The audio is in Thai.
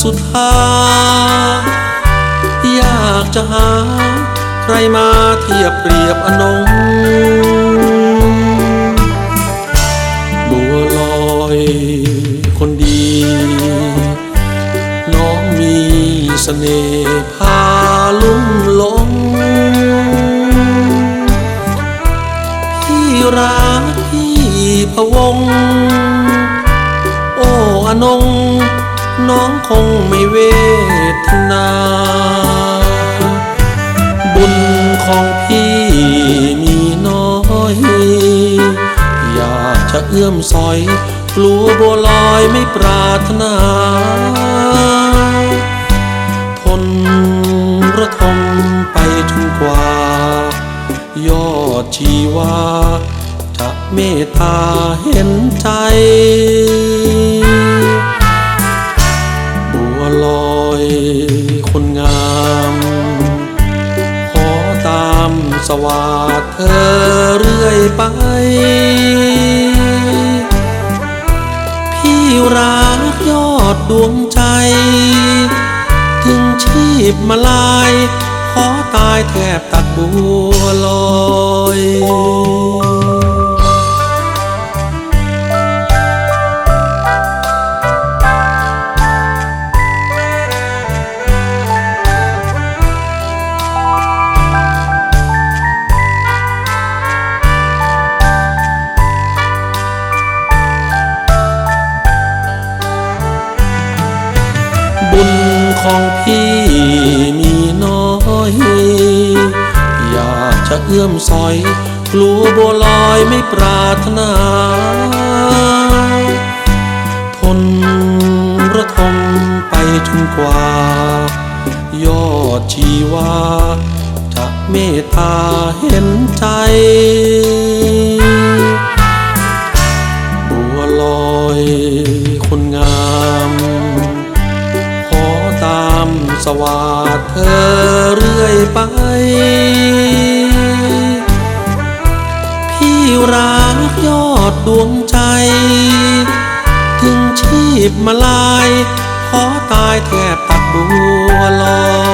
สุธา อยากจะหา ใครมาเทียบเปรียบอนงบัวลอยคนดี น้องมีเสน่ห์พาลุ่มหลง พี่รักพี่พะวง โอ้อนง น้องคงไม่เวทนา บุญของพี่มีน้อย อยากจะเอื้อมสอย กลัวบัวลอยไม่ปรารถนา ทนระทมไปจนกว่า ยอดชีวาจะเมตตาเห็นใจ ลอยคนงาม ขอตามสวาดเธอเรื่อยไป พี่รักยอดดวงใจ ถึงชีพมาลาย ขอตายแทบตัดบัวลอย ของพี่มีน้อย อยากจะเอื้อมสอย กลัวบัวลอยไม่ปรารถนา ทนระทมไปจนกว่า ยอดชีวาจะเมตตาเห็นใจ วาดเธอเรื่อยไป พี่รักยอดดวงใจ ถึงชีพมาลาย ขอตายแทบตัดบัวลอย